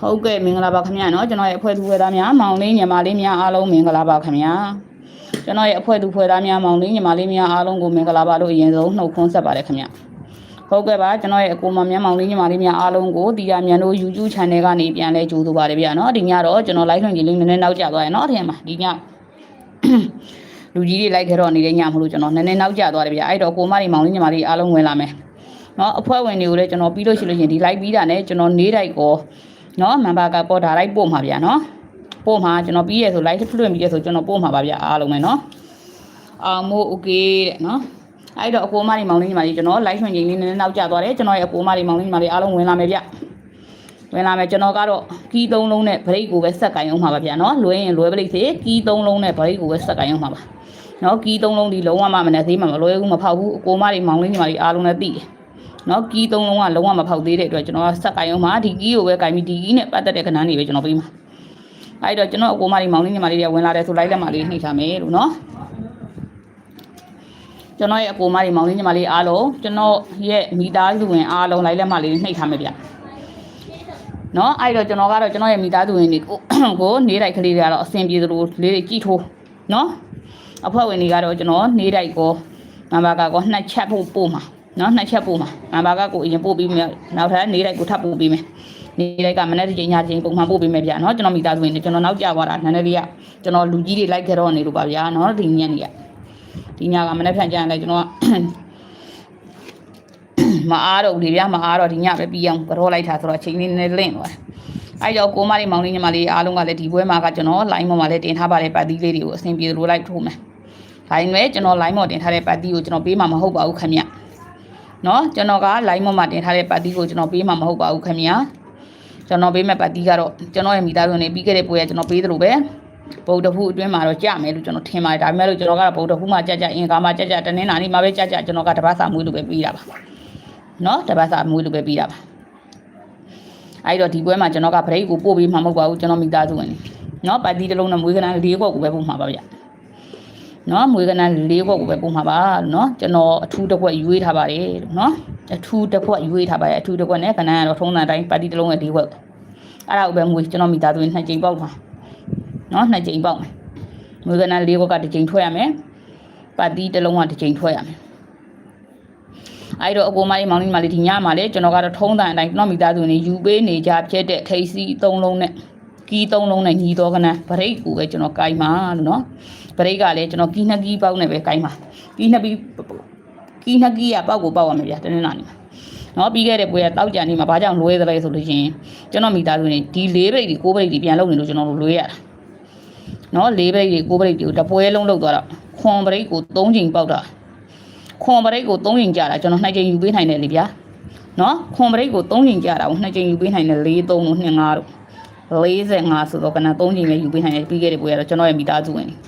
ဟုတ်ကဲ့မင်္ဂလာပါခင်ဗျာနော်ကျွန်တော်ရဲ့အဖွဲ့သူဖွဲ့သားများမောင်လေးညီမလေးများအားလုံးမင်္ဂလာပါခင်ဗျာကျွန်တော်ရဲ့အဖွဲ့သူဖွဲ့သားများမောင်လေးညီမလေးများအားလုံးကိုမင်္ဂလာပါလို့အရင်ဆုံးနှုတ်ခွန်းဆက်ပါတယ်ခင်ဗျာဟုတ်ကဲ့ပါကျွန်တော်ရဲ့အကိုမများမောင်လေးညီမလေးများအားလုံးကိုဒီရမြန်တို့ YouTube channel ကနေပြန်လဲကြိုးဆိုပါတယ်ဗျာနော်ဒီညတော့ကျွန်တော် live လွှင့်ကြည့်လေးနည်းနည်းနောက်ကျသွားရနော်အထင်မှာဒီညလူကြီးတွေလိုက်ခဲ့တော့နေတဲ့ညမလို့ကျွန်တော်နည်းနည်းနောက်ကျသွားတယ်ဗျာအဲ့တော့ကိုမလေးမောင်လေးညီမလေးအားလုံးဝင်လာမယ်နော်အဖွဲ့ဝင်တွေကိုလည်းကျွန်တော်ပြီးလို့ရှိလို့ရှိရင်ဒီ live ပြီးတာနဲ့ကျွန်တော်နေတိုက်ကို နော်မန်ပါကပေါ်ဒါလိုက်ပို့မှာဗျာနော်ပို့မှာကျွန်တော်ပြီးရဆို live လွှင့်ပြီးရဆိုကျွန်တော်ပို့မှာပါဗျာအားလုံးပဲနော်အောင်မို့ okay တဲ့နော်အဲ့တော့အကိုမလေးမောင်လေးညီမလေးကျွန်တော် live လွှင့်ချိန်လေးနည်းနည်းနောက်ကျသွားတယ်ကျွန်တော်ရဲ့အကိုမလေးမောင်လေးညီမလေးအားလုံးဝင်လာမယ်ဗျဝင်လာမယ်ကျွန်တော်ကတော့ကီးသုံးလုံးနဲ့ဗရိတ်ကိုပဲဆက်ကင်အောင်မှာပါဗျာနော်လွဲရင်လွဲပလိတ်စေကီးသုံးလုံးနဲ့ဗရိတ်ကိုပဲဆက်ကင်အောင်မှာပါနော်ကီးသုံးလုံးဒီလုံးဝမှမနဲ့သေးမှမလွဲဘူးမဖောက်ဘူးအကိုမလေးမောင်လေးညီမလေးအားလုံးလည်းသိတယ် နော်ကီးသုံးလုံးကလုံးဝမဖောက်သေးတဲ့အတွက်ကျွန်တော်ကဆက်ကင်အောင်မှာဒီကီးကိုပဲကင်ပြီးဒီကီးနဲ့ပတ်သက်တဲ့ခဏနေပဲကျွန်တော်ပြီးမှာအဲ့တော့ကျွန်တော်အကိုမလေးမောင်လေးညီမလေးတွေဝင်လာတယ်ဆိုလိုက်လက်မလေးနှိပ်ထားမယ်လို့နော်ကျွန်တော်ရဲ့အကိုမလေးမောင်လေးညီမလေးအားလုံးကျွန်တော်ရဲ့မိသားစုဝင်အားလုံးလိုက်လက်မလေးနှိပ်ထားမယ်ဗျနော်အဲ့တော့ကျွန်တော်ကတော့ကျွန်တော်ရဲ့မိသားစုဝင်တွေကိုကိုနေတိုက်ကလေးတွေကတော့အဆင်ပြေသလိုလေးတွေကြည့်ထိုးနော်အဖွဲ့ဝင်တွေကတော့ကျွန်တော်နေတိုက်ကိုမန်ဘာကကိုနှစ်ချက်ဖို့ပို့မှာ နော်နှစ်ချက်ပို့မှာမန်ဘာကကိုအရင်ပို့ပြီးမယ်နောက်ထပ်နေတိုက်ကိုထပ်ပို့ပြီးမယ်နေတိုက်ကမနေ့တစ်ချိန်ညတစ်ချိန်ပုံမှန်ပို့ပေးမယ်ဗျာနော်ကျွန်တော်မိသားစုဝင်တွေကျွန်တော်နောက်ကျသွားတာနည်းနည်းလေးကကျွန်တော်လူကြီးတွေလိုက်ကြတော့နေလို့ပါဗျာနော်ဒီညနေကဒီညကမနေ့ဖြန်ကြရင်လည်းကျွန်တော်ကမအားတော့ဘူးလေဗျာမအားတော့ဒီညပဲပြီးအောင်ကြောလိုက်တာဆိုတော့အချိန်လေးနည်းနည်းလင့်သွားတယ်အဲ့တော့ကိုမလေးမောင်လေးညီမလေးအားလုံးကလည်းဒီပွဲမှာကကျွန်တော် line ပေါ်မှာလည်းတင်ထားပါတယ်ပတ်သီးလေးတွေကိုအဆင်ပြေလို့လိုက်ထိုးမယ်ဒါပေမဲ့ကျွန်တော် line ပေါ်တင်ထားတဲ့ပတ်သီးကိုကျွန်တော်ပေးမှာမဟုတ်ပါဘူးခင်ဗျ နော်ကျွန်တော်က line ပေါ်မှာတင်ထားတဲ့ပတ်သီးကိုကျွန်တော်ပေးမှာမဟုတ်ပါဘူးခင်ဗျကျွန်တော်ပေးမဲ့ပတ်သီးကတော့ကျွန်တော်ရဲ့မိသားစုနဲ့ပြီးခဲ့တဲ့ပွဲကကျွန်တော်ပေးသလိုပဲဗုဒ္ဓဖူအတွင်းမှာတော့ကြမယ်လို့ကျွန်တော်ထင်ပါတယ်ဒါပေမဲ့လို့ကျွန်တော်ကတော့ဗုဒ္ဓဖူမှာကြကြအင်္ဂါမှာကြကြတနင်္လာနေ့မှာပဲကြကြကျွန်တော်ကတပတ်စာမွေးလို့ပဲပြီးတာပါနော်တပတ်စာမွေးလို့ပဲပြီးတာပါအဲ့တော့ဒီပွဲမှာကျွန်တော်ကဗရိတ်ကိုပို့ပြီးမှမဟုတ်ပါဘူးကျွန်တော်မိသားစုဝင်နေနော်ပါတီတစ်လုံးနဲ့မွေးကနန်း၄ခွက်ကိုပဲပို့မှာပါဗျ နော်မွေးကနန်း၄ခွက်ကိုပဲပို့မှာပါနော်ကျွန်တော်အထူးတစ်ခွက်ရွေးထားပါတယ်နော်အထူးတစ်ခွက်ရွေးထားပါတယ်အထူးတစ်ခွက်နဲ့ကနန်းကတော့ထုံးတဲ့အတိုင်းပါတီတစ်လုံးနဲ့၄ခွက်အဲ့ဒါကိုပဲမွေးကျွန်တော်မိသားစုဝင်နှစ်ကြိမ်ပေါက်မှာနော်နှစ်ကြိမ်ပေါက်မယ်မွေးကနန်း၄ခွက်ကတစ်ကြိမ်ထွက်ရမယ်ပါတီတစ်လုံးကတစ်ကြိမ်ထွက်ရမယ်အဲ့တော့အကိုမလေးမောင်လေးမလေးဒီညမှာလေကျွန်တော်ကတော့ထုံးတန်အတိုင်းကျွန်တော်မိသားစုနေယူပေးနေကြဖြစ်တဲ့ထိတ်စီသုံးလုံးနဲ့ကီးသုံးလုံးနဲ့ညီတော်ကနန်းဗရိတ်ကိုပဲကျွန်တော်ကိုင်းမှာလို့နော် ဗရိတ်ကလည်းကျွန်တော်ကီးနှစ်ကီးပေါက်နဲ့ပဲကိုင်းမှာကီးနှစ်ပြီးကီးနှစ်ကီးကပေါက်ကိုပေါက်ရမယ်ဗျာတနင်္လာနေ့မှာနော်ပြီးခဲ့တဲ့ပွဲကတောက်ကြနေမှာဘာကြောင့်လွဲသလဲဆိုလို့ရှိရင်ကျွန်တော်မိသားစုနေဒီ၄ဗရိတ်ဒီ၉ဗရိတ်ဒီပြန်လုပ်နေလို့ကျွန်တော်တို့လွဲရတာနော်၄ဗရိတ်ဒီ၉ဗရိတ်ဒီကိုတပွဲလုံးလောက်သွားတော့ခွန်ဗရိတ်ကို၃ချိန်ပေါက်တာခွန်ပရိတ်ကို3ချိန်ကြာတာကျွန်တော်2ချိန်ယူပေးနိုင်တယ်လေဗျာနော်ခွန်ပရိတ်ကို3ချိန်ကြာတာကို2ချိန်ယူပေးနိုင်တယ်4 3လို့2 5လို့45ဆိုတော့ကန3ချိန်ပဲယူပေးနိုင်တယ်ပြီးခဲ့တဲ့ပွဲကတော့ကျွန်တော်ရဲ့မိသားစုဝင်နော်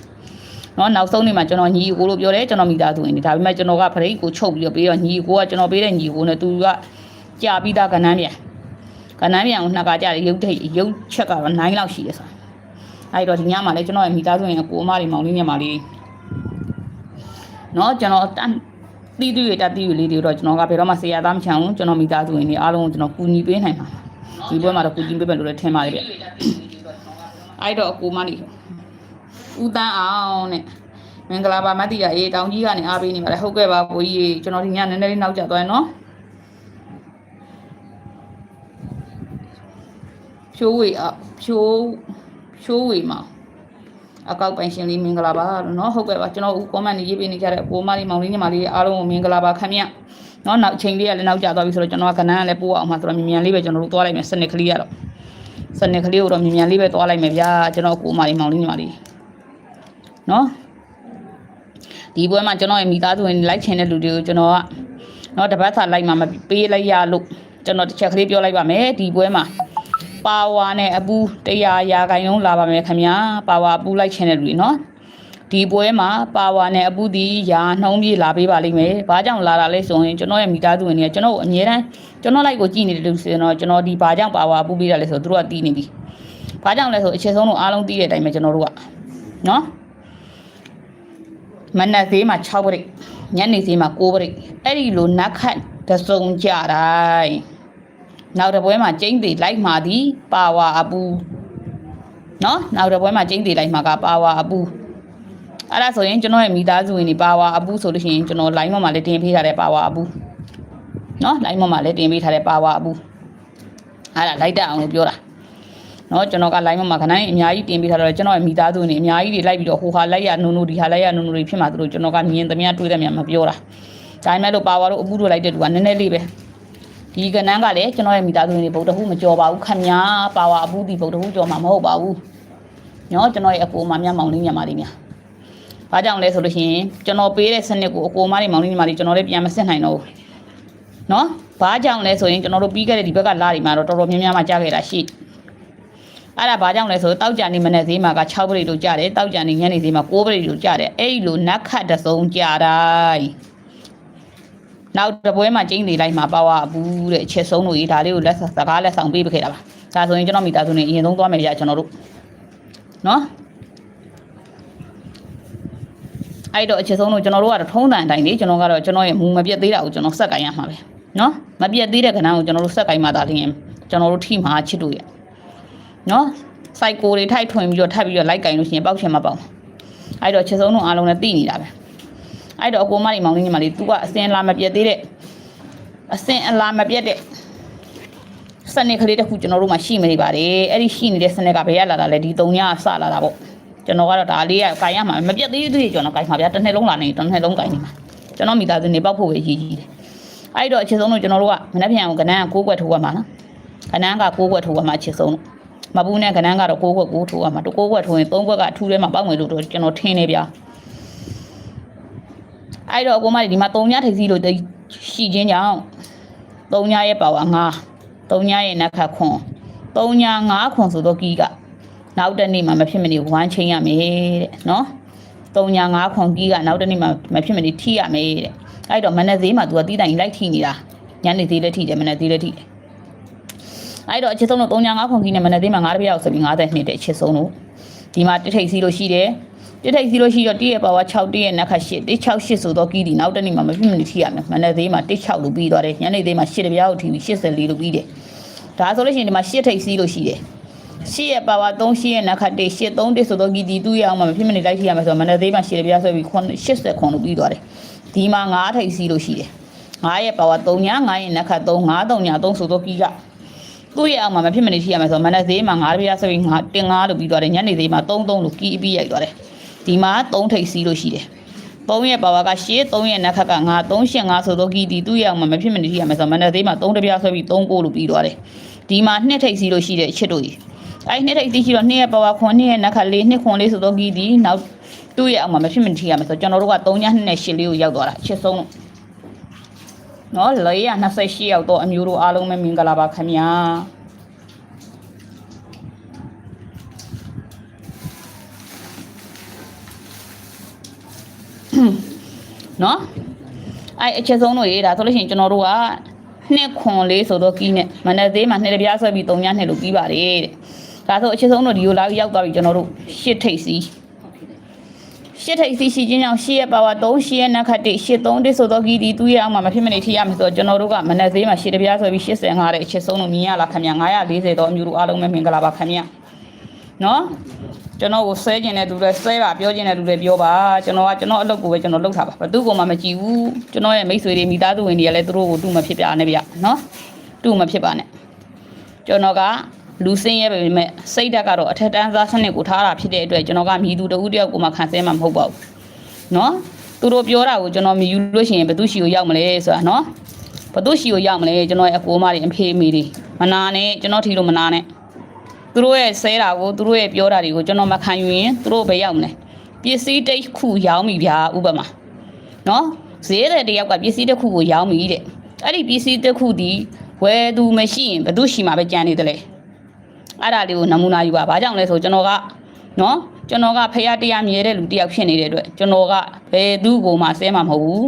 နောက်ဆုံးနေ့မှာကျွန်တော်ညီကိုလို့ပြောတယ်ကျွန်တော်မိသားစုဝင်ဒါပေမဲ့ကျွန်တော်ကပရိတ်ကိုချုပ်ပြီးတော့ပေးတော့ညီကိုကကျွန်တော်ပေးတဲ့ညီကိုနဲ့သူကကြာပြီးသားကနန်းပြန်ကနန်းပြန်ကိုနှစ်ကကြာတယ်ရုပ်ထိတ်ရုပ်ချက်ကတော့9လောက်ရှိတယ်ဆိုအဲ့တော့ဒီညမှာလည်းကျွန်တော်ရဲ့မိသားစုဝင်ကိုအမလေးမောင်လေးညမလေးနော်ကျွန်တော်တန်တီးတီးရတတီးရလေးတွေတော့ကျွန်တော်ကဘယ်တော့မှဆရာသားမချန်ဘူးကျွန်တော်မိသားစုဝင်တွေအားလုံးကိုကျွန်တော်ကူညီပေးနိုင်ပါဒီဘွဲမှာတော့ကူညီပေးမယ်လို့လည်းထင်ပါတယ်ဗျအဲ့တော့အကူမနေ ဦးတန်းအောင်နဲ့မင်္ဂလာပါမတ်တီရအေးတောင်ကြီးကနေအားပေးနေပါတယ်ဟုတ်ကဲ့ပါဘိုးကြီးကျွန်တော်ဒီညနည်းနည်းလေးနောက်ကျသွားရင်နော်ဖြိုးဝေအဖြိုးဖြိုးဝေမှာအကောက်ပိုင်ရှင်လေးမင်္ဂလာပါနော်ဟုတ်ကဲ့ပါကျွန်တော်ဦး comment တွေရေးပေးနေကြတဲ့အပေါ်မလေးမောင်လေးညီမလေးအားလုံးကိုမင်္ဂလာပါခင်ဗျနော်နောက်ချိန်လေးကလည်းနောက်ကျသွားပြီဆိုတော့ကျွန်တော်ကကဏ္ဍကလည်းပို့အောင်မှာဆိုတော့မြန်မြန်လေးပဲကျွန်တော်တို့သွားလိုက်မယ်စနစ်ကလေးကတော့စနစ်ကလေးကိုတော့မြန်မြန်လေးပဲသွားလိုက်မယ်ဗျာကျွန်တော်ကိုမလေးမောင်လေးညီမလေး နော်ဒီပွဲမှာကျွန်တော်ရဲ့မိသားစုဝင်လိုက်ချင်တဲ့လူတွေကိုကျွန်တော်ကနော်တပတ်စာလိုက်မှမပေးလိုက်ရလို့ကျွန်တော်တစ်ချက်ကလေးပြောလိုက်ပါမယ်ဒီပွဲမှာပါဝါနဲ့အပူတရားရာခိုင်လုံးလာပါမယ်ခင်ဗျာပါဝါပူလိုက်ချင်တဲ့လူတွေနော်ဒီပွဲမှာပါဝါနဲ့အပူဒီရာနှုံးပြေလာပေးပါလိမ့်မယ်။ဘာကြောင့်လာတာလဲဆိုရင်ကျွန်တော်ရဲ့မိသားစုဝင်တွေကကျွန်တော်ကိုအငြင်းတန်းကျွန်တော်လိုက်ကိုကြည်နေတဲ့လူဆိုရင်တော့ကျွန်တော်ဒီဘာကြောင့်ပါဝါပူပေးတာလဲဆိုတော့သူတို့ကတီးနေပြီ။ဘာကြောင့်လဲဆိုအချက်ဆုံးတော့အားလုံးတီးတဲ့အတိုင်းပဲကျွန်တော်တို့ကနော်။ မနက်သေးမှာ6ပရိတ်ညနေသေးမှာ9ပရိတ်အဲ့ဒီလိုနက်ခတ်တစုံကြတိုင်းနောက်တစ်ပွဲမှာကျင်းသေးလိုက်မှာဒီပါဝါအပူနော်နောက်တစ်ပွဲမှာကျင်းသေးလိုက်မှာကပါဝါအပူအဲ့ဒါဆိုရင်ကျွန်တော်ရဲ့မိသားစုဝင်တွေပါဝါအပူဆိုလို့ရှိရင်ကျွန်တော် line ပေါ်မှာလည်းတင်ပေးထားတဲ့ပါဝါအပူနော် line ပေါ်မှာလည်းတင်ပေးထားတဲ့ပါဝါအပူအဲ့ဒါလိုက်တက်အောင်လို့ပြောတာ နော်ကျွန်တော်က line မှာခဏအများကြီးတင်ပေးထားတော့ကျွန်တော်ရဲ့မိသားစုနေအများကြီးတွေလိုက်ပြီးတော့ဟိုဟာလိုက်ရနုံနုဒီဟာလိုက်ရနုံနုတွေဖြစ်မှာသူတို့ကျွန်တော်ကမြင်သမျှတွေးသမျှမပြောတာဒါပေမဲ့လို့ပါဝါတို့အပူတို့လိုက်တဲ့သူကနည်းနည်းလေးပဲဒီကနန်းကလည်းကျွန်တော်ရဲ့မိသားစုနေဗုဒ္ဓဟူမကြော်ပါဘူးခမညာပါဝါအပူဒီဗုဒ္ဓဟူကြော်မှာမဟုတ်ပါဘူးနော်ကျွန်တော်ရဲ့အကိုမမြမောင်လေးမြမလေးများဘာကြောင့်လဲဆိုလို့ရှိရင်ကျွန်တော်ပေးတဲ့စနစ်ကိုအကိုမလေးမောင်လေးညီမလေးကျွန်တော်လည်းပြန်မစစ်နိုင်တော့ဘူးနော်ဘာကြောင့်လဲဆိုရင်ကျွန်တော်တို့ပြီးခဲ့တဲ့ဒီဘက်ကလာတွေမှာတော့တော်တော်များများမှကြားခဲ့တာရှိတယ် အဲ့ဒါဘာကြောင့်လဲဆိုတော့တောက်ကြနေမနေ့ဈေးမှာက6ပရိတို့ကြတယ်တောက်ကြနေညနေဈေးမှာ9ပရိတို့ကြတယ်အဲ့လိုနက်ခတ်တစ်စုံကြတိုင်းနောက်တစ်ပွဲမှာကျင်းနေလိုက်မှာပါဝါဘူးတဲ့အချက်ဆုံးလို့ရေးဒါလေးကိုလက်စကားလက်ဆောင်ပေးပခဲ့တာပါဒါဆိုရင်ကျွန်တော်မိသားစုနေအရင်ဆုံးသွားမယ်ဗျာကျွန်တော်တို့နော်အဲ့တော့အချက်ဆုံးလို့ကျွန်တော်တို့ကတော့ထုံးတန်အတိုင်းလေကျွန်တော်ကတော့ကျွန်တော်ရဲ့မူမပြတ်သေးတာကိုကျွန်တော်ဆက်ကင်ရမှာပဲနော်မပြတ်သေးတဲ့ကဏ္ဍကိုကျွန်တော်တို့ဆက်ကင်မှသာလျှင်ကျွန်တော်တို့ထိမှာချစ်တို့ရ နော်စိုက်ကိုတွေထိုက်ထွင်ပြီးတော့ထပ်ပြီးတော့လိုက်ကင်လို့ရှိရင်ပေါက်ချင်မပေါက်အဲ့တော့ချက်စုံတို့အားလုံးလည်းသိနေတာပဲအဲ့တော့အကိုမကြီးမောင်လေးညီမလေး तू ကအစင်လာမပြတ်သေးတဲ့အစင်အလာမပြတ်တဲ့စနစ်ကလေးတစ်ခုကျွန်တော်တို့မှာရှိမနေပါတယ်အဲ့ဒီရှိနေတဲ့စနစ်ကဘယ်ရလာတာလဲဒီ၃ညစလာတာပေါ့ကျွန်တော်ကတော့ဒါလေးကကင်ရမှာမပြတ်သေးသေးကျွန်တော်ကင်မှာဗျာတစ်နှစ်လုံးလာနေတစ်နှစ်လုံးကင်နေမှာကျွန်တော်မိသားစုနေပေါက်ဖို့ပဲရည်ကြီးတယ်အဲ့တော့အချက်ဆုံးတို့ကျွန်တော်တို့ကမနှက်ပြန်အောင်ကနန်းက6ကွက်ထိုးရမှာနော်ကနန်းက6ကွက်ထိုးရမှာအချက်ဆုံးတို့ မပူးနဲ့ကနန်းကတော့6ခွက်6ထိုးရမှာတ6ခွက်ထိုးရင်3ခွက်ကအထူးထဲမှာပေါက်မယ်လို့တော့ကျွန်တော်ထင်နေဗျာအဲ့တော့အကိုမဒီမှာ3ညထိပ်စီလို့ရှိချင်းကြောင့်3ညရဲ့ပါဝါ9 3ညရဲ့နက်ခတ်ခွန်3ည9ခွန်ဆိုတော့ကီးကနောက်တစ်နေ့မှမဖြစ်မနေဝမ်းချင်းရမယ်တဲ့နော်3ည9ခွန်ကီးကနောက်တစ်နေ့မှမဖြစ်မနေထိရမယ်တဲ့အဲ့တော့မနေ့သေးမှ तू ကတီးတိုင်လိုက်ထိနေတာညနေသေးလည်းထိတယ်မနေ့သေးလည်းထိတယ် အဲ့တော့အချစ်ဆုံးတို့3ညာ5ခွန်ကြီးနဲ့မနေ့သေးမှာ9တပြက်အောင်ဆိုပြီး50နှစ်တဲ့အချစ်ဆုံးတို့ဒီမှာတစ်ထိပ်စီလို့ရှိတယ်တစ်ထိပ်စီလို့ရှိတော့တည့်ရဲ့ပါဝါ6တည့်ရဲ့နက်ခတ်8 168ဆိုတော့ကီးဒီနောက်တစ်နေ့မှာမဖြစ်မနေထိရမယ်မနေ့သေးမှာ16လို့ပြီးသွားတယ်ညနေသေးမှာ8တပြက်အောင်ထိပြီး84လို့ပြီးတယ်ဒါဆိုလို့ရှိရင်ဒီမှာ8ထိပ်စီလို့ရှိတယ်ရှစ်ရဲ့ပါဝါ3ရှစ်ရဲ့နက်ခတ်1 8 3တစ်ဆိုတော့ကီးဒီတူရအောင်မှာမဖြစ်မနေလိုက်ထိရမယ်ဆိုတော့မနေ့သေးမှာ8တပြက်ဆွဲပြီး80ခွန်လို့ပြီးသွားတယ်ဒီမှာ9ထိပ်စီလို့ရှိတယ်9ရဲ့ပါဝါ3ညာ9ရဲ့နက်ခတ်3 9 3ညာ3ဆိုတော့ကီး ကသူ့ရဲ့အောင်မှာမဖြစ်မနေရှိရမယ်ဆိုတော့မနက်ဈေးမှာ9ပြားဆိုပြီးငါတင်9လို့ပြီးသွားတယ်ညနေဈေးမှာ3 3လို့ကီးပြီးရိုက်သွားတယ်ဒီမှာ3ထိပ်စီးလို့ရှိတယ်3ရဲ့ပါဝါကရှေ့3ရဲ့နက်ခတ်က9 3ရှင်း9ဆိုတော့ကီးဒီသူ့ရဲ့အောင်မှာမဖြစ်မနေရှိရမယ်ဆိုတော့မနက်ဈေးမှာ3တပြားဆွဲပြီး3ကိုလို့ပြီးသွားတယ်ဒီမှာ2ထိပ်စီးလို့ရှိတဲ့အချစ်တို့ကြီးအဲ့2ထိပ်စီးရှိတော့2ရဲ့ပါဝါခွန်2ရဲ့နက်ခတ်4 2ခွန်4ဆိုတော့ကီးဒီနောက်သူ့ရဲ့အောင်မှာမဖြစ်မနေရှိရမယ်ဆိုတော့ကျွန်တော်တို့က3ည2နဲ့8လေးကိုရောက်သွားတာအချစ်ဆုံးလို့ နော်428ရောက်တော့အမျိုးတို့အားလုံးပဲမင်္ဂလာပါခင်ဗျာနော်အဲ့အချက်ဆုံးတို့ရေးဒါဆိုလို့ရှိရင်ကျွန်တော်တို့ကနှစ်ခွန်လေးဆိုတော့ကီးနဲ့မနေ့သေးမှာနှစ်တပြားဆွဲပြီး၃ညနှစ်လို့ပြီးပါတယ်တဲ့ဒါဆိုအချက်ဆုံးတို့ဒီကိုလာပြီးရောက်သွားပြီကျွန်တော်တို့ရှစ်ထိပ်စီ ရှစ်ထိပ်စီရှိချင်းကြောင့်ရှစ်ရဲ့ပါဝါ3ရှစ်ရဲ့နက်ခတ်1ရှစ်3တစ်ဆိုတော့ကီးဒီသူ့ရဲ့အောက်မှာမဖြစ်မနေထိရမယ်ဆိုတော့ကျွန်တော်တို့ကမနေ့သေးမှာရှစ်တပြားဆွဲပြီး85တဲ့အချက်ဆုံးတို့မြင်ရလားခင်ဗျ940တော့အမျိုးတို့အားလုံးပဲမင်္ဂလာပါခင်ဗျနော်ကျွန်တော်ကိုဆဲကျင်တဲ့သူတွေဆဲပါပြောကျင်တဲ့သူတွေပြောပါကျွန်တော်ကကျွန်တော်အလုပ်ကိုပဲကျွန်တော်လုပ်တာပါဘသူ့ကိုမှမကြည့်ဘူးကျွန်တော်ရဲ့မိတ်ဆွေတွေမိသားစုဝင်တွေကလည်းသူတို့ကိုတူမဖြစ်ပြနဲ့ဗျနော်တူမဖြစ်ပါနဲ့ကျွန်တော်က လူစင်းရဲပဲမဲ့စိတ်ဓာတ်ကတော့အထက်တန်းစားစနစ်ကိုထားတာဖြစ်တဲ့အတွက်ကျွန်တော်ကမြည်သူတဦးတယောက်ကိုမှခံဆဲမှာမဟုတ်ပါဘူးနော်သူတို့ပြောတာကိုကျွန်တော်မြည်ယူလို့ရှိရင်ဘသူရှိကိုရောက်မလဲဆိုတာနော်ဘသူရှိကိုရောက်မလဲကျွန်တော်ရဲ့အကိုမတွေအဖေအမေတွေမနာနဲ့ကျွန်တော်ထီလို့မနာနဲ့သူတို့ရဲ့ဆဲတာကိုသူတို့ရဲ့ပြောတာတွေကိုကျွန်တော်မခံယူရင်သူတို့ဘယ်ရောက်မလဲပစ္စည်းတစ်ခုရောင်းပြီဗျာဥပမာနော်ဈေးတဲ့တယောက်ကပစ္စည်းတစ်ခုကိုရောင်းပြီတဲ့အဲ့ဒီပစ္စည်းတစ်ခုဒီဝယ်သူမရှိရင်ဘယ်သူရှိမှပဲကြံနေတယ်လေ အဲ့ဒါလေးကိုနမူနာယူပါဘာကြောင့်လဲဆိုကျွန်တော်ကနော်ကျွန်တော်ကဖះတရားမြဲတဲ့လူတစ်ယောက်ဖြစ်နေတဲ့အတွက်ကျွန်တော်ကဘယ်သူ့ကိုမှဆဲမှာမဟုတ်ဘူး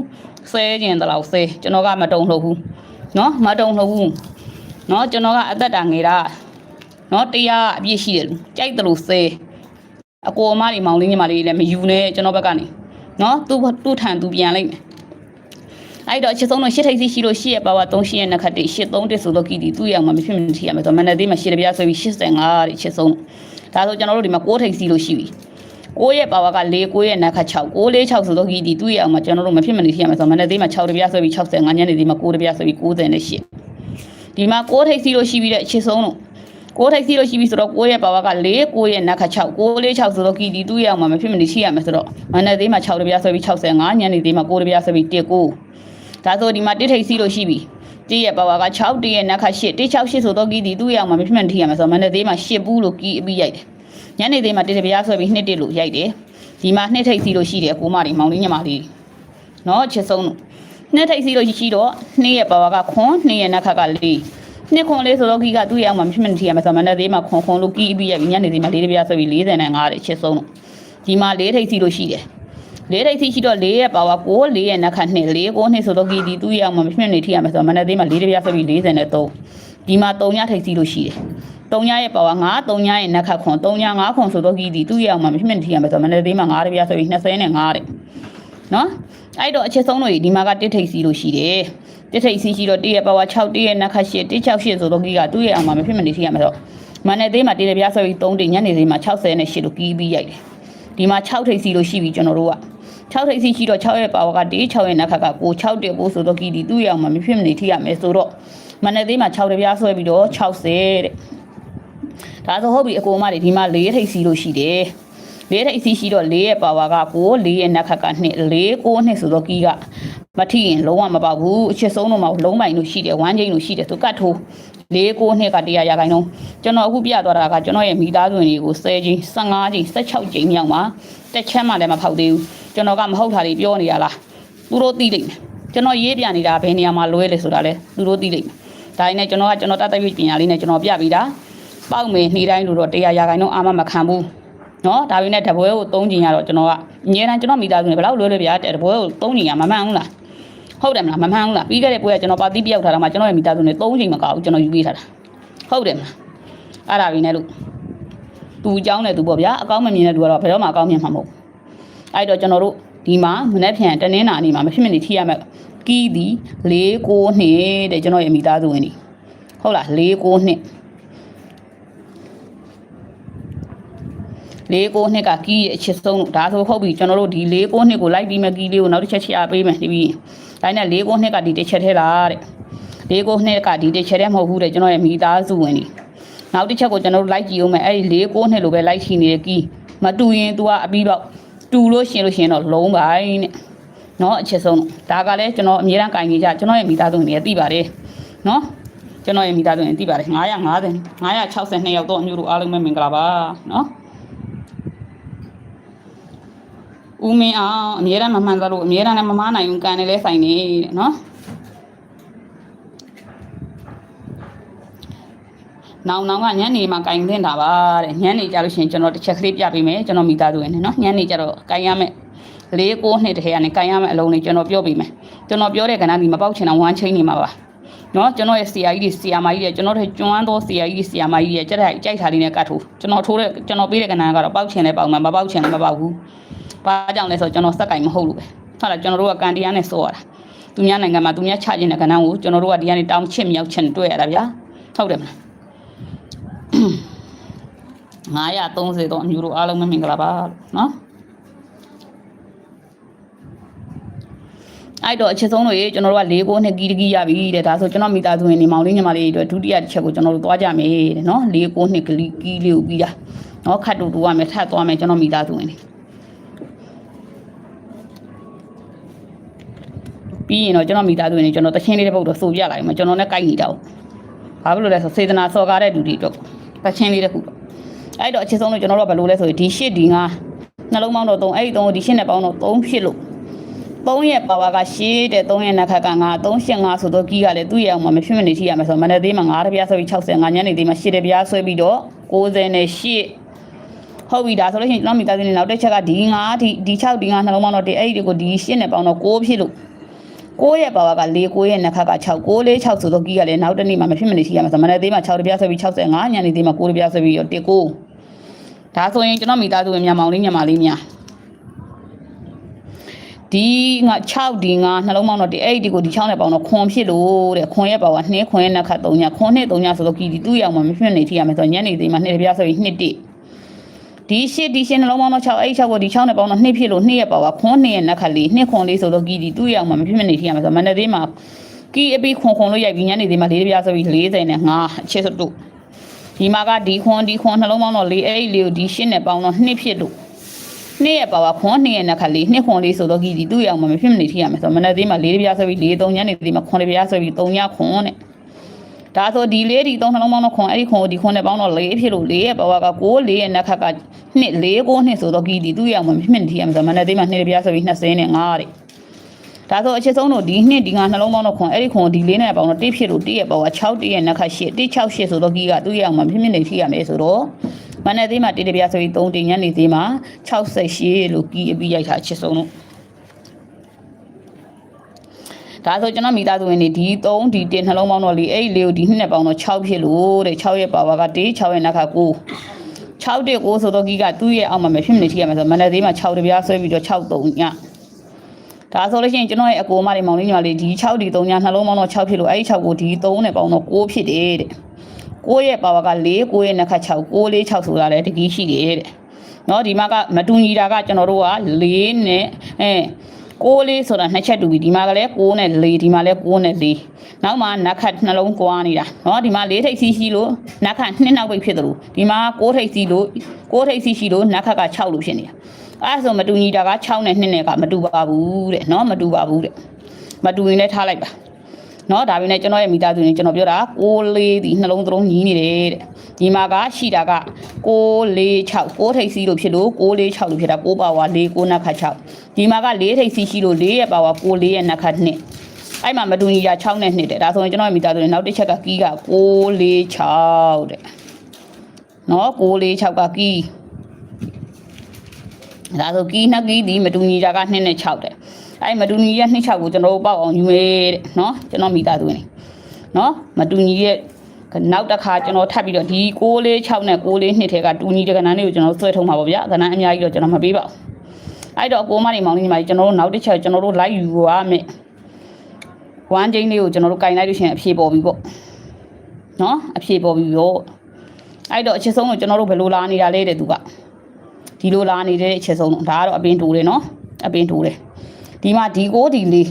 ဆဲကျင်တလောက်ဆဲကျွန်တော်ကမတုံ့လှုပ်ဘူးနော်မတုံ့လှုပ်ဘူးနော်ကျွန်တော်ကအသက်တာငယ်တာနော်တရားအပြည့်ရှိတယ်လူကြိုက်တယ်လို့ဆဲအကိုအမတွေမောင်လေးညီမလေးတွေလည်းမယူနဲ့ကျွန်တော်ဘက်ကနေနော်သူ့သူ့ထန်သူပြန်လိုက်မယ် အဲ့တော့အချစ်ဆုံးတော့ရှစ်ထိပ်စီရှိလို့ရှစ်ရဲ့ပါဝါ3ရှစ်ရဲ့နခတ်တိရှစ်3တစ်ဆိုတော့ကီဒီသူ့ရောက်မှာမဖြစ်မနေထိရမယ်ဆိုတော့မနက်သေးမှာရှစ်တပြားဆိုပြီး85တဲ့ချစ်ဆုံးဒါဆိုကျွန်တော်တို့ဒီမှာ6ထိပ်စီလို့ရှိပြီ6ရဲ့ပါဝါက4 9ရဲ့နခတ်6 6 4 6ဆိုတော့ကီဒီသူ့ရောက်မှာကျွန်တော်တို့မဖြစ်မနေထိရမယ်ဆိုတော့မနက်သေးမှာ6တပြားဆိုပြီး65ညနေသေးမှာ9တပြားဆိုပြီး98ဒီမှာ6ထိပ်စီလို့ရှိပြီတဲ့အချစ်ဆုံးတော့ကိုထိုက်စီလို့ရှိပြီဆိုတော့ကိုရဲ့ပါဝါက4ကိုရဲ့နက်ခ6 6 4 6ဆိုတော့ကီဒီသူ့ရောက်မှာမဖြစ်မနေရှိရမယ်ဆိုတော့မနက်သေးမှာ6တပြားဆိုပြီး65ညနေသေးမှာ9တပြားဆိုပြီး1 9 ဒါဆိုဒီမှာတစ်ထိပ်စီလို့ရှိပြီတစ်ရဲ့ပါဝါက6တစ်ရဲ့နက်ခ8တစ်6 8ဆိုတော့ကီဒီသူ့ရောက်မှာမဖြစ်မနေထိရမယ်ဆိုတော့မနက်သေးမှာ8ဘူးလို့ကီအပြီးရိုက်တယ်ညနေသေးမှာတစ်တပြားဆိုပြီး2တစ်လို့ရိုက်တယ်ဒီမှာနှစ်ထိပ်စီလို့ရှိတယ်ကိုမတွေမောင်လေးညီမလေးနော်ချစ်ဆုံးလို့နှစ်ထိပ်စီလို့ရှိတော့နှစ်ရဲ့ပါဝါကခွန်းနှစ်ရဲ့နက်ခတ်က4နှစ်ခွန်လေးဆိုတော့ကီကသူ့ရောက်မှာမဖြစ်မနေထိရမယ်ဆိုတော့မနက်သေးမှာခွန်ခွန်လို့ကီအပြီးရိုက်ညနေသေးမှာ၄တပြားဆိုပြီး45တဲ့ချစ်ဆုံးလို့ဒီမှာ၄ထိပ်စီလို့ရှိတယ် လေးထိပ်စီရှိတော့၄ရဲ့ပါဝါ6 4ရဲ့နက်ခတ်2 4 9နှစ်ဆိုတော့ကီဒီသူ့ရောက်မှာမဖြစ်နေထိရမယ်ဆိုတော့မနက်သေးမှာ၄တပြားဆက်ပြီး43ဒီမှာ3ညထိပ်စီလို့ရှိတယ်3ညရဲ့ပါဝါ9 3ညရဲ့နက်ခတ်ခွန်3ည9ခွန်ဆိုတော့ကီဒီသူ့ရောက်မှာမဖြစ်နေထိရမယ်ဆိုတော့မနက်သေးမှာ9တပြားဆက်ပြီး25တဲ့နော်အဲ့တော့အချက်ဆုံးလို့ဒီမှာက1ထိပ်စီလို့ရှိတယ်1ထိပ်စီရှိတော့1ရဲ့ပါဝါ6 1ရဲ့နက်ခတ်8 168ဆိုတော့ကီကသူ့ရဲ့အောင်မှာမဖြစ်မနေထိရမယ်ဆိုတော့မနက်သေးမှာ1တပြားဆက်ပြီး3တင်ညနေသေးမှာ60နဲ့8လို့ကီးပြီးရိုက်တယ် ဒီမှာ6ထိပ်စီလို့ရှိပြီကျွန်တော်တို့က6ထိပ်စီရှိတော့6ရဲ့ပါဝါကတေး6ရဲ့နက်ခတ်ကကို6တဲ့ကိုဆိုတော့ကီဒီသူ့ရအောင်မဖြစ်မနေထိရမယ်ဆိုတော့မနေ့သေးမှာ6တပြားဆွဲပြီးတော့60တဲ့ဒါဆိုဟုတ်ပြီအကိုမတွေဒီမှာ4ထိပ်စီလို့ရှိတယ်4ထိပ်စီရှိတော့4ရဲ့ပါဝါကကို4ရဲ့နက်ခတ်က2 4 9နှစ်ဆိုတော့ကီက မထိရင်လုံးဝမပေါက်ဘူးအချစ်ဆုံးတော့မလုံးပိုင်လို့ရှိတယ်ဝမ်းချိန်လို့ရှိတယ်သူကတ်ထိုး၄9နှစ်ကတရားရခိုင်တော့ကျွန်တော်အခုပြသွားတာကကျွန်တော်ရဲ့မိသားစုဝင်တွေကို10ချိန်15ချိန်16ချိန်မြောက်မှာတက်ချက်မှလည်းမဖောက်သေးဘူးကျွန်တော်ကမဟုတ်တာတွေပြောနေရလားသူတို့သိလိမ့်မယ်ကျွန်တော်ရေးပြနေတာဘယ်နေရာမှာလွဲလဲဆိုတာလဲသူတို့သိလိမ့်မယ်ဒါနဲ့ကျွန်တော်ကကျွန်တော်တတ်တတ်ပညာလေးနဲ့ကျွန်တော်ပြပြီးတာပေါက်မယ်နှီးတိုင်းလို့တော့တရားရခိုင်တော့အာမမခံဘူးနော်ဒါပေမဲ့တပွဲကို၃ချိန်ရတော့ကျွန်တော်ကအငြင်းတန်းကျွန်တော်မိသားစုနဲ့ဘယ်လောက်လွဲလွဲပြားတပွဲကို၃ချိန်ရမမှန်ဘူးလား ဟုတ်တယ်မလားမမှန်ဘူးလားပြီးခဲ့တဲ့ပွဲကကျွန်တော်ပါတီးပြောက်ထားတာမှကျွန်တော်ရဲ့မိသားစုနဲ့၃ချိန်မကဘူးကျွန်တော်ယူပေးထားတာဟုတ်တယ်မလားအဲ့ဒါပဲနဲ့လို့သူအကြောင်းနဲ့သူပေါ့ဗျာအကောင်းမမြင်တဲ့သူကတော့ဘယ်တော့မှအကောင်းမြင်မှာမဟုတ်ဘူးအဲ့တော့ကျွန်တော်တို့ဒီမှာမနေ့ဖြန်တနင်္လာနေ့မှာမဖြစ်မနေထိရမယ်ကီးဒီ၄၉နှစ်တဲ့ကျွန်တော်ရဲ့မိသားစုဝင်တွေဟုတ်လား၄၉နှစ်လေးကိုနှစ်ကကီးရဲ့အချစ်ဆုံးလို့ဒါဆိုဟုတ်ပြီကျွန်တော်တို့ဒီလေးကိုနှစ်ကိုလိုက်ပြီးမယ်ကီးလေးကိုနောက်တစ်ချက်ချရပေးမယ်ဒီပြီး ဒါနဲ့လေးကိုနှစ်ကဒီတစ်ချက်ထဲလားတဲ့လေးကိုနှစ်ကဒီတစ်ချက်ထဲမဟုတ်ဘူးတဲ့ကျွန်တော်ရဲ့မိသားစုဝင်တွေနောက်တစ်ချက်ကိုကျွန်တော်တို့လိုက်ကြည့်အောင်မယ်အဲ့ဒီလေးကိုနှစ်လိုပဲလိုက်ရှိနေတဲ့ကီးမတူရင် तू ကအပြီးတော့တူလို့ရှင်လို့ရှင်တော့လုံးပိုင်းတဲ့နော်အချစ်ဆုံးဒါကလည်းကျွန်တော်အမြဲတမ်းကင်နေကြကျွန်တော်ရဲ့မိသားစုဝင်တွေသိပါတယ်နော်ကျွန်တော်ရဲ့မိသားစုဝင်သိပါတယ်950 962ယောက်တော့အမျိုးတို့အားလုံးပဲမင်္ဂလာပါနော် ဦးမင်းအောင်အမြဲတမ်းမမှန်သလိုအမြဲတမ်းလည်းမမနိုင်ဘူးကန်နေလဲဆိုင်နေတဲ့နော်နောင်နောင်ကညနေမှာကင်သင့်တာပါတဲ့ညနေကြလို့ရှိရင်ကျွန်တော်တစ်ချက်ကလေးပြပေးမယ်ကျွန်တော်မိသားစုဝင်နေနော်ညနေကြတော့ကင်ရမယ်လေးကိုနှစ်တည်းကနေကင်ရမယ်အလုံးလေးကျွန်တော်ပြောပေးမယ်ကျွန်တော်ပြောတဲ့ကဏ္ဍဒီမပေါက်ချင်အောင်ဝမ်းချင်းနေမှာပါနော်ကျွန်တော်ရဲ့ဆရာကြီးတွေဆရာမကြီးတွေကျွန်တော်တို့ကျွမ်းသောဆရာကြီးတွေဆရာမကြီးတွေကြက်တဲ့ကြိုက်ထားလေးနဲ့ကတ်ထိုးကျွန်တော်ထိုးတဲ့ကျွန်တော်ပေးတဲ့ကဏ္ဍကတော့ပေါက်ချင်လဲပေါက်မှာမပေါက်ချင်လည်းမပေါက်ဘူး ဘာကြောင့်လဲဆိုတော့ကျွန်တော်စက်ကင်မဟုတ်လို့ပဲဟုတ်လားကျွန်တော်တို့ကကန်တရားနဲ့စောရတာသူများနိုင်ငံမှာသူများချခြင်းတဲ့ကဏ္ဍကိုကျွန်တော်တို့ကဒီကနေတောင်းချစ်မြောက်ချင်တွေ့ရတာဗျာဟုတ်တယ်မလား930တော့အမျိုးတို့အားလုံးမင်္ဂလာပါနော်အဲ့တော့အချက်ဆုံးလို့ရေကျွန်တော်တို့က၄ကိုနှစ်ကီးတကီးရပြီတဲ့ဒါဆိုကျွန်တော်မိသားစုဝင်နေမောင်လေးညီမလေးတွေအတွက်ဒုတိယတစ်ချက်ကိုကျွန်တော်တို့သွားကြမယ်တဲ့နော်၄ကိုနှစ်ကီးကီးလေးကိုပြီးတာနော်ခတ်တူတူရမယ်ထပ်သွားမယ်ကျွန်တော်မိသားစုဝင်နေ ပြီးရင်တော့ကျွန်တော်မိသားစုဝင်နေကျွန်တော်တချင်းလေးတစ်ပုတ်တော့စိုးပြလိုက်မှာကျွန်တော်နဲ့ကိုက်နေတော့ဘာဖြစ်လို့လဲဆိုစေတနာစော်ကားတဲ့လူတွေအတွက်တချင်းလေးတစ်ခုအဲ့တော့အချက်ဆုံးလို့ကျွန်တော်တို့ကဘယ်လိုလဲဆိုရင်ဒီရှစ်ဒီငါနှလုံးပေါင်းတော့3အဲ့ဒီ3ကိုဒီရှစ်နဲ့ပေါင်းတော့3ဖြစ်လို့3ရဲ့ပါဝါကရှစ်တဲ့3ရဲ့နက်ခတ်က9 385ဆိုတော့ကီးကလည်းသူ့ရဲ့အောင်မှာမဖြစ်မနေရှိရမယ်ဆိုတော့မနေ့သေးမှာ9တပြားဆွဲပြီး65ညနေသေးမှာ10တပြားဆွဲပြီးတော့98ဟုတ်ပြီဒါဆိုလို့ရှိရင်ကျွန်တော်မိသားစုနဲ့နောက်တစ်ချက်ကဒီ9ဒီဒီ6ဒီ9နှလုံးပေါင်းတော့ဒီအဲ့ဒီကိုဒီ10နဲ့ပေါင်းတော့6ဖြစ်လို့ 6ရဲ့ပါဝါက4 9ရဲ့နက်ခတ်က6 6 4 6ဆိုတော့ကီးကလည်းနောက်တစ်နေ့မှာမဖြစ်မနေရှိရမယ်ဆိုတော့မနေ့သေးမှာ6တပြားဆွဲပြီး65ညနေသေးမှာ9တပြားဆွဲပြီးတော့19ဒါဆိုရင်ကျွန်တော်မိသားစုဝင်မြန်မာမောင်လေးမြန်မာလေးများဒီငါ6ဒီငါနှလုံးပေါင်းတော့ဒီအဲ့ဒီကိုဒီ6နဲ့ပေါင်းတော့ခွန်ဖြစ်လို့တဲ့ခွန်ရဲ့ပါဝါ2ခွန်ရဲ့နှစ်ခတ်3ညခွန်နဲ့3ညဆိုတော့ကီဒီသူ့ရောက်မှမဖြစ်နေထိရမယ်ဆိုတော့ညနေသေးမှနှစ်တပြားဆိုပြီး2တိ ဒီရှစ်ဒီရှစ်နှလုံးပေါင်းတော့6အဲ့6ကိုဒီ6နဲ့ပေါင်းတော့2ဖြစ်လို့2ရဲ့ပါဝါခွန်2ရဲ့နှစ်ခတ်လေး2ခွန်လေးဆိုတော့ကီဒီသူ့ရောက်မှမဖြစ်နေထိရမယ်ဆိုတော့မနေ့သေးမှကီအပြီးခွန်ခွန်လို့ရိုက်ပြီးညနေသေးမှ၄တပြားဆိုပြီး40နဲ့5အချစ်စတုဒီမှာကဒီခွန်ဒီခွန်နှလုံးပေါင်းတော့၄အဲ့ဒီလေးကိုဒီရှစ်နဲ့ပေါင်းတော့2ဖြစ်လို့နှစ်ရဲ့ပါဝါခွန်နှစ်ရဲ့နှက်ခတ်လေးနှစ်ခွန်လေးဆိုတော့ကြီးဒီသူ့ရအောင်မဖြစ်မနေထိရမယ်ဆိုတော့မနေ့သေးမှ၄ပြားဆိုပြီး၄၃ညနေသေးမှခွန်ပြားဆိုပြီး၃ညခွန်တဲ့ ဒါဆိုဒီလေးဒီသုံးနှလုံးပေါင်းတော့ခွန်အဲ့ဒီခွန်ကိုဒီခွန်နဲ့ပေါင်းတော့၄ဖြစ်လို့၄ရဲ့ပါဝါက6၄ရဲ့နှက်ခတ်ကနှစ်၄9နှစ်ဆိုတော့ကြီးဒီသူ့ရအောင်မဖြစ်မနေထိရမယ်ဆိုတော့မနေ့သေးမှနှစ်ပြားဆိုပြီး20နဲ့5တဲ့ဒါဆိုအချစ်ဆုံးတို့ဒီနှစ်ဒီငါနှလုံးပေါင်းတော့ခွန်အဲ့ဒီခွန်ကိုဒီလေးနဲ့ပေါင်းတော့1ဖြစ်လို့1ရဲ့ပါဝါ6 1ရဲ့နှက်ခတ်8 1 6 8ဆိုတော့ကြီးကသူ့ရအောင်မဖြစ်မနေထိရမယ်ဆိုတော့မနေ့သေးမှာတေးတပြားဆိုပြီး3တင်ညနေသေးမှာ68လို့ကြီးအပြီးရိုက်တာအချစ်ဆုံးလို့ ဒါဆိုကျွန်တော်မိသားစုဝင်တွေဒီ3ဒီ1နှလုံးပေါင်းတော့လေအဲ့ဒီလေးကိုဒီနှစ်နဲ့ပေါင်းတော့6ဖြစ်လို့တဲ့6ရဲ့ပါဝါက1 6ရဲ့နက္ခ9 6တဲ့ကိုဆိုတော့ဂီကသူ့ရဲ့အောက်မှာမဖြစ်မနေထိရမယ်ဆိုတော့မန္တလေးမှာ6တပြားဆွဲပြီးတော့6 3ညဒါဆိုလို့ရှိရင်ကျွန်တော်ရဲ့အကိုအမတွေမောင်လေးညီမလေးဒီ6ဒီ3ညနှလုံးပေါင်းတော့6ဖြစ်လို့အဲ့ဒီ6ကိုဒီ3နဲ့ပေါင်းတော့9ဖြစ်တယ်တဲ့9ရဲ့ပါဝါက4 9ရဲ့နက္ခ6 9 4 6ဆိုတာလေတကီးရှိတယ်တဲ့နော်ဒီမှာကမတူညီတာကကျွန်တော်တို့က4နဲ့အဲ 6လေးဆိုတာနှစ်ချက်တူပြီဒီမှာကလည်း6နဲ့4ဒီမှာလည်း6နဲ့4နောက်မှာနှက်ခတ်နှလုံးကွာနေတာเนาะဒီမှာ4ထိပ်စီးရှိလို့နှက်ခတ်2နောက်ပိတ်ဖြစ်တယ်လို့ဒီမှာ6ထိပ်စီးလို့6ထိပ်စီးရှိလို့နှက်ခတ်က6လို့ဖြစ်နေတာအဲ့ဒါဆိုမတူညီတာက6နဲ့2နဲ့ကမတူပါဘူးတဲ့เนาะမတူပါဘူးတဲ့မတူရင်လည်းထားလိုက်ပါ เนาะဒါပေမဲ့ကျွန်တော်ရဲ့မိသားစုရင်ကျွန်တော်ပြောတာ6လေးဒီနှလုံးသလုံးညီးနေတယ်တဲ့ ဒီမှာကရှိတာက646 6ထိပ်စီးလို့ဖြစ်လို့646လို့ဖြစ်တာ6ပါဝါ4 9နက်ခါ6ဒီမှာက4ထိပ်စီးရှိလို့4ရဲ့ပါဝါ6 4ရဲ့နက်ခါ2အဲ့မှာမတူညီတာ6နဲ့2တဲ့ဒါဆိုရင်ကျွန်တော်ရဲ့မိသားစုတွေနောက်တစ်ချက်ကကီးက646တဲ့နော်646ကကီးဒါဆိုကီးနှစ်ကီးဒီမတူညီတာက2နဲ့6တဲ့အဲ့မတူညီရဲ့2 6ကိုကျွန်တော်တို့ပေါက်အောင်ယူမယ်တဲ့နော်ကျွန်တော်မိသားစုနေနော်မတူညီရဲ့ နောက်တစ်ခါကျွန်တော်ထပ်ပြီးတော့ဒီ6လေး6နဲ့6လေး2ထဲကတူညီတဲ့ကဏ္ဍလေးကိုကျွန်တော်ဆွဲထုံးပါပါဗျာကဏ္ဍအများကြီးတော့ကျွန်တော်မပေးပါဘူးအဲ့တော့အကိုမတွေမောင်လေးညီမကြီးကျွန်တော်တို့နောက်တစ်ချက်ကျွန်တော်တို့လိုက်ယူရမယ်ဝမ်းချင်းလေးကိုကျွန်တော်တို့ကင်လိုက်လို့ရှိရင်အဖြေပေါ်ပြီပေါ့နော်အဖြေပေါ်ပြီပေါ့အဲ့တော့အချက်ဆုံးတော့ကျွန်တော်တို့ဘယ်လိုလာနေတာလဲတဲ့သူကဒီလိုလာနေတဲ့အချက်ဆုံးတော့ဒါကတော့အပင်တိုးတယ်နော်အပင်တိုးတယ်ဒီမှာဒီကိုဒီလေး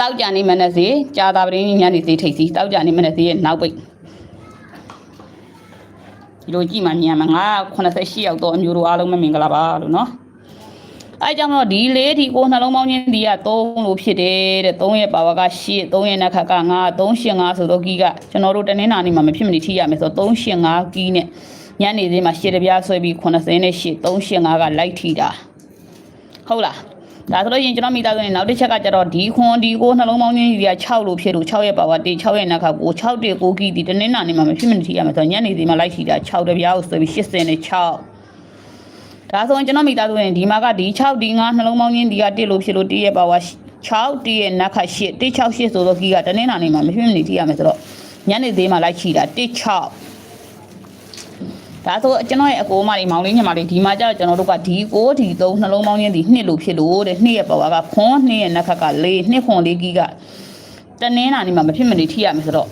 တောက်ကြနေမနဲ့စီကြာတာပရင်းညနေစီထိတ်စီတောက်ကြနေမနဲ့စီရဲ့နောက်ပိတ်ဒီလိုကြည့်မှမြင်ရမှာငါ88ရောက်တော့အမျိုးတို့အားလုံးမမင်္ဂလာပါလို့နော်အဲကြောင့်တော့ဒီလေးဒီကိုနှလုံးပေါင်းချင်းဒီက3လို့ဖြစ်တယ်တဲ့3ရဲ့ပါဝါက8 3ရဲ့နှက်ခတ်က9 385ဆိုတော့ကီးကကျွန်တော်တို့တနင်္လာနေ့မှာမဖြစ်မနေထိရမယ်ဆိုတော့385ကီးနဲ့ညနေသေးမှာ8တပြားဆွဲပြီး80နဲ့8 385ကလိုက်ထိတာဟုတ်လား ဒါဆိုလို့ရင်ကျွန်တော်မိသားစုနဲ့နောက်တစ်ချက်ကကျတော့ဒီခွန်ဒီကိုနှလုံးပေါင်းချင်းကြီးက6လို့ဖြစ်လို့6ရဲ့ပါဝါတေ6ရဲ့နှက်ခတ်ကို6တေကိုကီးဒီတနင်္လာနေ့မှာမဖြစ်မနေထိရမယ်ဆိုတော့ညနေသေးမှာလိုက်ထိတာ6တပြားကိုဆွဲပြီး80နဲ့6ဒါဆိုရင်ကျွန်တော်မိသားစုရင်ဒီမှာကဒီ6ဒီ9နှလုံးပေါင်းချင်းဒီက1လို့ဖြစ်လို့1ရဲ့ပါဝါ6 1ရဲ့နက်ခတ်8 168ဆိုတော့ကြီးကတနင်္လာနေ့မှာမဖြစ်မနေထိရမယ်ဆိုတော့ညနေသေးမှာလိုက်ချီတာ16 ဒါဆိုကျွန်တော်ရဲ့အကိုမလေးမောင်လေးညီမလေးဒီမှာကျတော့ကျွန်တော်တို့ကဒီကိုဒီ3နှလုံးပေါင်းချင်းဒီ2လို့ဖြစ်လို့တဲ့2ရဲ့ပါဝါကခွန်2ရဲ့နက်ခတ်က4 2ခွန်4ကြီးကတနင်္လာနေ့မှာမဖြစ်မနေထိရမယ်ဆိုတော့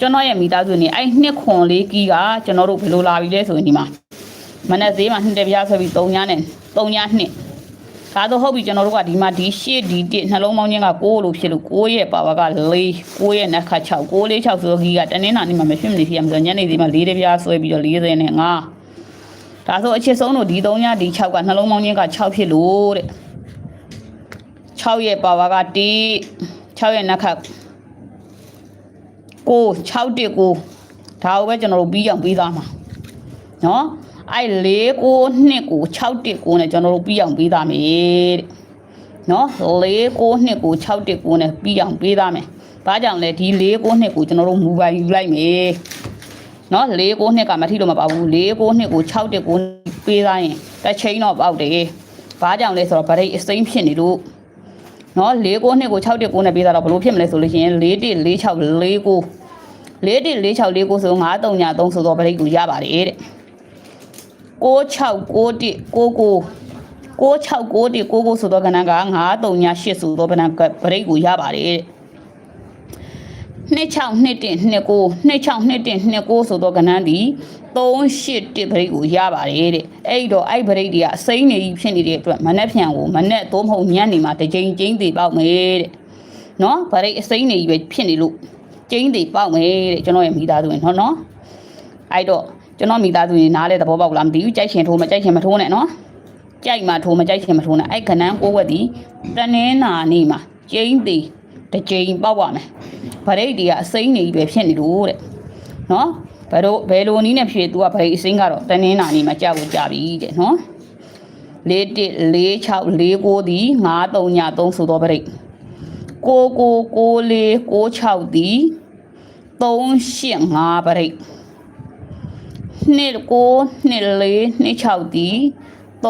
ကျွန်တော်ရဲ့မိသားစုနေအဲ့2ခွန်4ကြီးကကျွန်တော်တို့ဘယ်လိုလာပြီလဲဆိုရင်ဒီမှာမနက်ဈေးမှာနှစ်တပြားဆွဲပြီး3ညနဲ့3ညနှစ် ဒါတော့ဟုတ်ပြီကျွန်တော်တို့ကဒီမှာဒီရှစ်ဒီတစ်နှလုံးပေါင်းချင်းက6လို့ဖြစ်လို့6ရဲ့ပါဝါက4 6ရဲ့နက်ခတ်6 6လေး6ဆိုတော့ကြီးကတနင်္လာနေ့မှာမဖြစ်မနေဖြစ်ရမှာဆိုညနေဈေးမှာ4တပြားဆွဲပြီးတော့40နဲ့5ဒါဆိုအချစ်ဆုံးတို့ဒီ3ညဒီ6ကနှလုံးပေါင်းချင်းက6ဖြစ်လို့တဲ့6ရဲ့ပါဝါက1 6ရဲ့နက်ခတ်6 6တစ်ကိုဒါကိုပဲကျွန်တော်တို့ပြီးအောင်ပြီးသားမှာနော် အဲ့၄ကိုနှစ်ကို6တစ်ကိုနဲ့ကျွန်တော်တို့ပြီးအောင်ပေးသားမယ်တဲ့နော်၄ကိုနှစ်ကို6တစ်ကိုနဲ့ပြီးအောင်ပေးသားမယ်ဘာကြောင့်လဲဒီ၄ကိုနှစ်ကိုကျွန်တော်တို့မူပိုင်ယူလိုက်မယ်နော်၄ကိုနှစ်ကမထိလို့မပါဘူး၄ကိုနှစ်ကို6တစ်ကိုပေးသားရင်တစ်ချိန်တော့ပေါက်တယ်ဘာကြောင့်လဲဆိုတော့ဗရိတ်အစိမ့်ဖြစ်နေလို့နော်၄ကိုနှစ်ကို6တစ်ကိုနဲ့ပေးသားတော့ဘလို့ဖြစ်မလဲဆိုလို့ရှိရင်၄တစ်၄6၄ကို၄တစ်၄6၄ကိုဆို9 3ည3ဆိုတော့ဗရိတ်ကိုရပါတယ်တဲ့ 6 6 6 1 6 9 9 669တိ99ဆိုတော့ကဏ္ဍက938ဆိုတော့ဗဏ္ဍပရိတ်ကိုရပါတယ်တဲ့262129 262129ဆိုတော့ကဏ္ဍဒီ381ပရိတ်ကိုရပါတယ်တဲ့အဲ့တော့အဲ့ပရိတ်တွေကအစိမ့်နေကြီးဖြစ်နေတဲ့အတွက်မနှက်ဖြန်ကိုမနှက်သို့မဟုတ်ညနေမှာတစ်ချိန်ချင်းသေးပေါက်မယ်တဲ့နော်ပရိတ်အစိမ့်နေကြီးပဲဖြစ်နေလို့ကျင်းသေးပေါက်မယ်တဲ့ကျွန်တော်ရဲ့မိသားစုဝင်နော်နော်အဲ့တော့ ကျွန်တော်မိသားစုဝင်နားလဲသဘောပေါက်လားမသိဘူးကြိုက်ရှင်ထိုးမကြိုက်ရှင်မထိုးနဲ့နော်ကြိုက်မှထိုးမကြိုက်ခင်မထိုးနဲ့အဲ့ခဏန်းကိုဝက်ဒီတနင်းနာနေမှာကျင်းသေးတစ်ကြိမ်ပေါက်ရမယ်ဗရိတ်တွေကအစိမ့်နေပြီပဲဖြစ်နေလို့တဲ့နော်ဘယ်လိုဘယ်လိုနည်းနဲ့ဖြစ် तू ကဗရိတ်အစိမ့်ကတော့တနင်းနာနေမှာကြောက်ကိုကြပြီတဲ့နော်လေးတစ်လေး6လေး9ဒီ9 3ည3ဆိုတော့ဗရိတ်ကိုကိုကိုလေးကို6ဒီ3 8 5ဗရိတ် နှစ်ကိုနှစ်လေးနှစ်6ဒီ3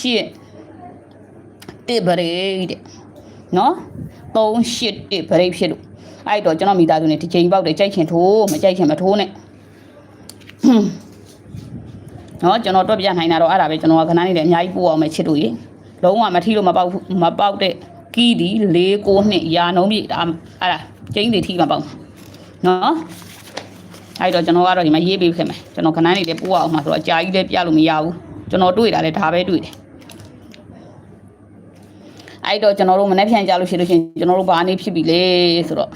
8တစ်ဗရိတ်တဲ့နော်3 8တစ်ဗရိတ်ဖြစ်လို့အဲ့တော့ကျွန်တော်မိသားစုနဲ့ဒီချိန်ပေါက်တယ်ကြိုက်ချင်ထိုးမကြိုက်ချင်မထိုးနဲ့နော်ကျွန်တော်တွက်ပြနိုင်တာတော့အဲ့ဒါပဲကျွန်တော်ကခဏနေတယ်အများကြီးပို့အောင်မယ်ချစ်တို့ရေလုံးဝမထီလို့မပေါက်ဘူးမပေါက်တဲ့ကီးဒီ၄၉နှစ်ရာနှုံးပြဒါအဲ့ဒါချိန်တွေထီမပေါက်နော် အဲ့တော့ကျွန်တော်ကတော့ဒီမှာရေးပေးခဲ့မယ်ကျွန်တော်ခဏနေတယ်ပို့အောင်မှာဆိုတော့အကြာကြီးလည်းပြလို့မရဘူးကျွန်တော်တွေ့တာလည်းဒါပဲတွေ့တယ်အဲ့တော့ကျွန်တော်တို့မနေ့ပြန်ကြလို့ရှိလို့ရှိရင်ကျွန်တော်တို့ဘာအနေဖြစ်ပြီလဲဆိုတော့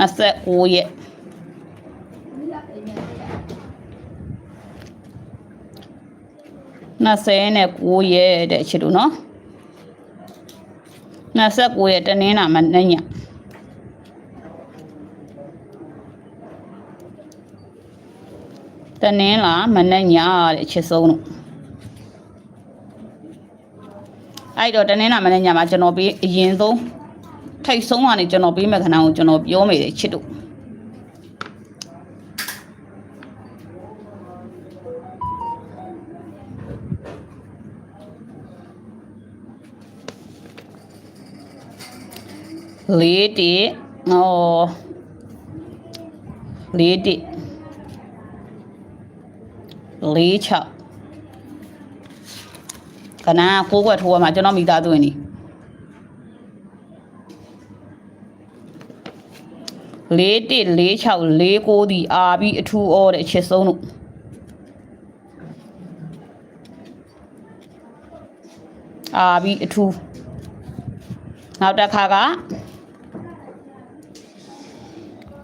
29ရက်29ရက်တဲ့ချစ်တို့နော် 29ရက်တနင်္လာမနေ့ညတနင်္လာမနေ့ညတဲ့ချစ်ဆုံးတို့အဲ့တော့တနင်္လာမနေ့ညမှာကျွန်တော်ပြီးအရင်ဆုံးထိတ်ဆုံးကနေကျွန်တော်ပြီးမဲ့ခဏကိုကျွန်တော်ပြောမိတယ်ချစ်တို့ လေးတိဟောလေးတိလေးချောက်ကနာကိုးကွက်ထိုးရမှာကျွန်တော်မိသားစုဝင်နေလေးတစ်လေးချောက်လေးကိုးဒီအာပြီးအထူးဩတဲ့အချစ်ဆုံးတို့အာပြီးအထူးနောက်တစ်ခါက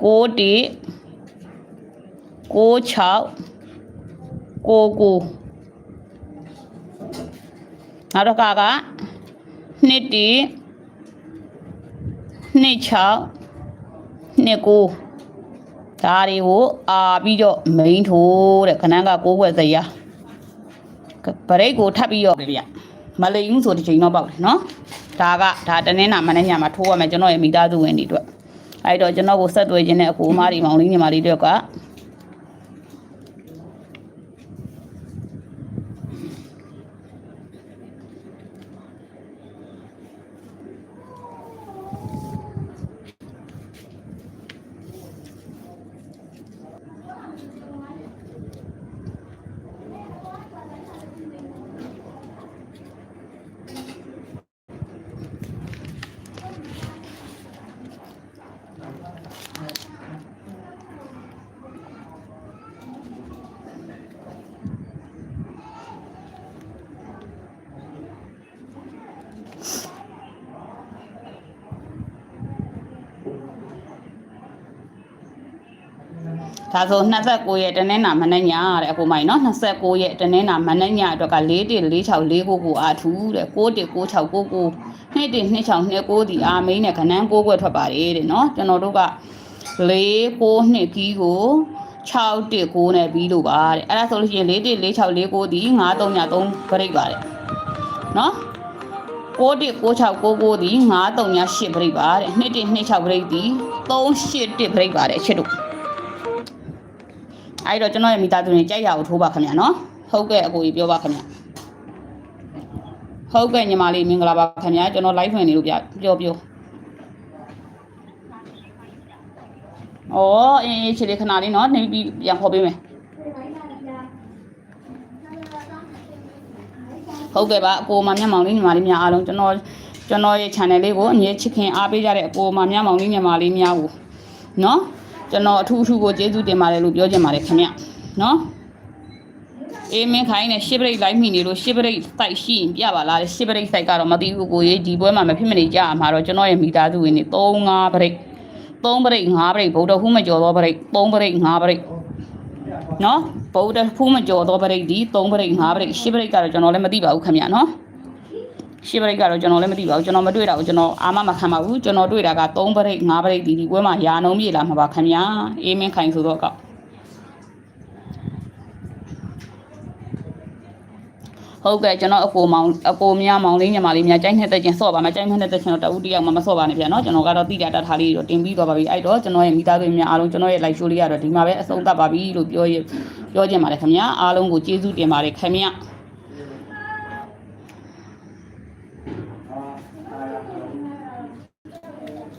ကိုးတစ်ကိုးချောက်ကိုးကိုးနောက်တစ်ခါကနှစ်တီနှစ်6နှစ်ကိုဒါတွေကိုအာပြီးတော့မိန်ထိုးတဲ့ခဏကကိုးွက်စရာဗရိတ်ကိုထပ်ပြီးတော့ဗျမလိန်ဘူးဆိုတစ်ချိန်တော့ပေါက်တယ်နော်ဒါကဒါတနင်္လာမနေ့ညမှာထိုးရမယ်ကျွန်တော်ရဲ့မိသားစုဝင်တွေအတွက် အဲ့တော့ကျွန်တော်ကိုဆက်သွယ်ခြင်းနဲ့အကိုအမတွေမောင်လေးညီမလေးတွေက ဒါဆို29ရက်တနင်္လာမနေ့ညတဲ့အခုမိုင်နော်29ရက်တနင်္လာမနေ့ညအတွက်က4 1 4 6 4 9 9အာထူးတဲ့6 1 6 6 9 9 2 1 2 6 2 9ဒီအာမိန်နဲ့ခဏန်း6ခွက်ထွက်ပါတယ်တဲ့နော်ကျွန်တော်တို့က4 9 2ကီးကို6 1 9နဲ့ပြီးလို့ပါတဲ့အဲ့ဒါဆိုလို့ရှိရင်4 1 4 6 4 9ဒီ9 3ည3ပြိတ်ပါတယ်နော်6 1 6 6 9 9ဒီ9 3ည8ပြိတ်ပါတဲ့2 1 2 6ပြိတ်ဒီ3 8 1ပြိတ်ပါတယ်အချစ်တို့ အဲ့တော့ကျွန်တော်ရဲ့မိသားစုတွေကြိုက်ရအောင်ထိုးပါခင်ဗျာနော်ဟုတ်ကဲ့အကိုကြီးပြောပါခင်ဗျာဟုတ်ကဲ့ညီမလေးမင်္ဂလာပါခင်ဗျာကျွန်တော် live ဝင်နေလို့ပြပြောပြောဩအေးအေးခြေလေးခဏလေးနော်နေပြီးပြန်ခေါ်ပေးမယ်ဟုတ်ကဲ့ပါအကိုမမျက်မှောင်လေးညီမလေးများအားလုံးကျွန်တော်ကျွန်တော်ရဲ့ channel လေးကိုအမြဲချစ်ခင်အားပေးကြတဲ့အကိုမမျက်မှောင်လေးညီမလေးများကိုနော် ကျွန်တော်အထူးအထူးကိုကျေးဇူးတင်ပါတယ်လို့ပြောချင်ပါတယ်ခင်ဗျနော်အေးမင်းခိုင်းနဲ့ရှစ်ပရိတ်လိုက်မိနေလို့ရှစ်ပရိတ်စိုက်ရှိရင်ပြပါလားရှစ်ပရိတ်စိုက်ကတော့မသိဘူးကိုကြီးဒီပွဲမှာမဖြစ်မနေကြမှာတော့ကျွန်တော်ရဲ့မိသားစုဝင်တွေ3 5ပရိတ်3ပရိတ်5ပရိတ်ဗုဒ္ဓဟူးမကျော်တော့ပရိတ်3ပရိတ်5ပရိတ်နော်ဗုဒ္ဓဖူးမကျော်သောပရိတ်ဒီ3ပရိတ်5ပရိတ်10ပရိတ်ကတော့ကျွန်တော်လည်းမသိပါဘူးခင်ဗျာနော် 10ပရိတ်ကတော့ကျွန်တော်လည်းမသိပါဘူးကျွန်တော်မတွေ့တာကိုကျွန်တော်အာမမခံပါဘူးကျွန်တော်တွေ့တာက3ပရိတ်5ပရိတ်ဒီဒီပွဲမှာရာနှုံးပြေလာမှာပါခင်ဗျာအေးမင်းခိုင်ဆိုတော့ကောက်ဟုတ်ကဲ့ကျွန်တော်အကိုမောင်အကိုများမောင်လေးညီမလေးများကြိုက်နေတဲ့ချင်းဆော့ပါမယ်ကြိုက်နေတဲ့ချင်းတော့တဦးတယောက်မှမဆော့ပါနဲ့ဗျာနော်ကျွန်တော်ကတော့တိတာတထားလေးတော့တင်ပြီးသွားပါပြီအဲ့တော့ကျွန်တော်ရဲ့မိသားစုများအားလုံးကျွန်တော်ရဲ့ live show လေးကတော့ဒီမှာပဲအဆုံးသတ်ပါပြီလို့ပြောရပြောချင်ပါတယ်ခင်ဗျာအားလုံးကိုကျေးဇူးတင်ပါတယ်ခင်ဗျာ